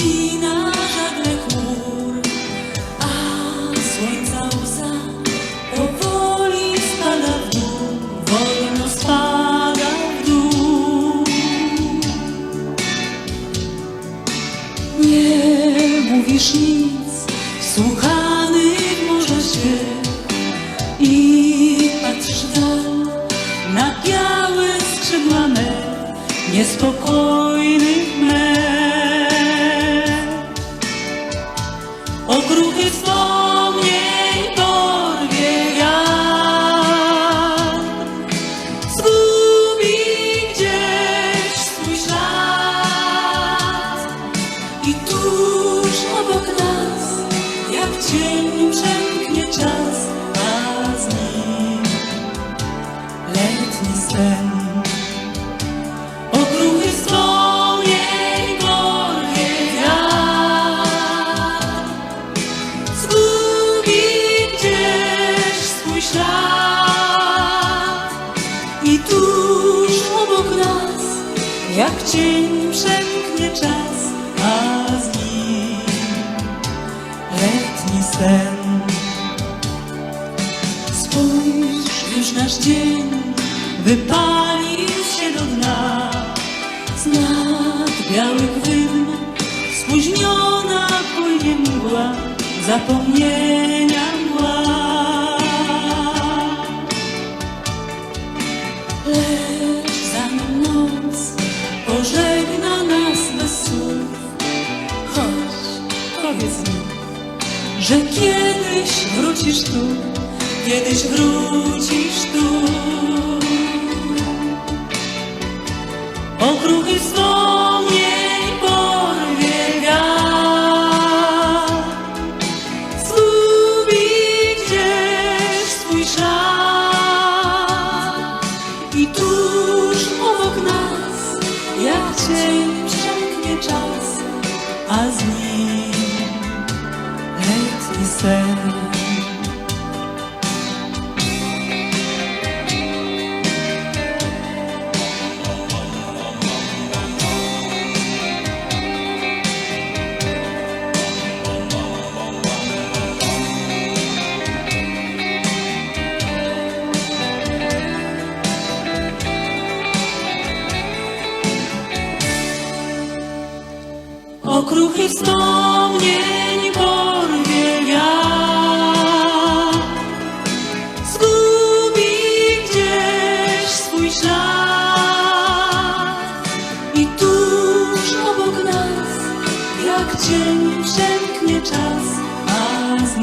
rozpina żagle chmur, a słońca łza powoli spada w dół, wolno spada w dół. Nie mówisz nic, słuchany może się i patrzysz w dal na białe skrzydła me, tuż obok nas, jak cień przemknie czas, a z nim letni sen. Okruchy wspomnień porwie wiatr, zgubi gdzieś swój ślad. I tuż obok nas, jak cień przemknie czas, a sen. Spójrz, już nasz dzień wypalił się do dna. Z nad białych wydm spóźniona płynie mgła, zapomnienia mgła. Lecz zanim noc pożegna nas bez słów, chodź, powiedz mi, że kiedyś wrócisz tu, kiedyś wrócisz tu. Okruchy wspomnień porwie wiatr, zgubi gdzieś swój ślad i tuż obok nas, jak cień przemknie czas, a z nim letni sen. Okruchy wspomnień przemknie czas, a z